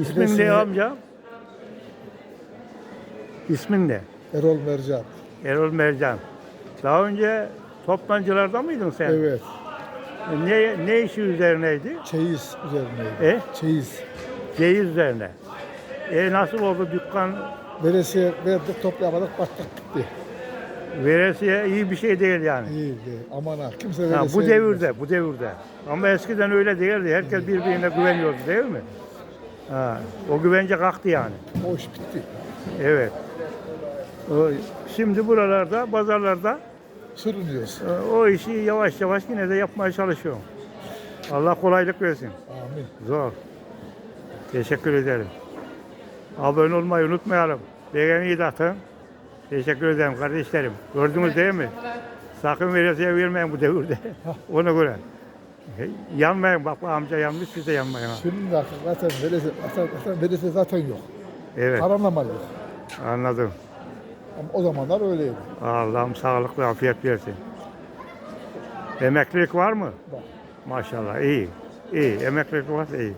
İsmin Resmi- ne amca? İsmin ne? Erol Mercan. Erol Mercan. Daha önce toptancılarda mıydın sen? Evet. Ne, ne işi üzerineydi? Çeyiz üzerineydi. E? Çeyiz. Ceyiz üzerine. E nasıl oldu dükkan? Veresiye verdik toplayamadık battık gitti. Veresiye iyi bir şey değil yani. İyiydi. Aman ha kimse Ha, veresiye bu devirde, bu devirde. Ama eskiden öyle değildi. Herkes birbirine güveniyordu değil mi? Ha, o güvence kalktı yani. O iş bitti. Evet. O, şimdi buralarda, pazarlarda Sürünüyoruz. e, o işi yavaş yavaş yine de yapmaya çalışıyorum. Allah kolaylık versin. Amin. Zor. Teşekkür ederim. Abone olmayı unutmayalım. Beğeni de atın. Teşekkür ederim kardeşlerim. Gördünüz değil mi? Sakın veresiye vermeyin bu devirde. Ona göre. Yanmayın bak bu amca yanmış siz de yanmayın. ha. Şimdi zaten veresiye, zaten, zaten veresiye zaten yok. Evet Karanlama yok. anladım. Ama o zamanlar öyleydi. Allah'ım sağlık ve afiyet versin. Emeklilik var mı? Bak. Maşallah iyi. İyi. Emeklilik varsa iyi.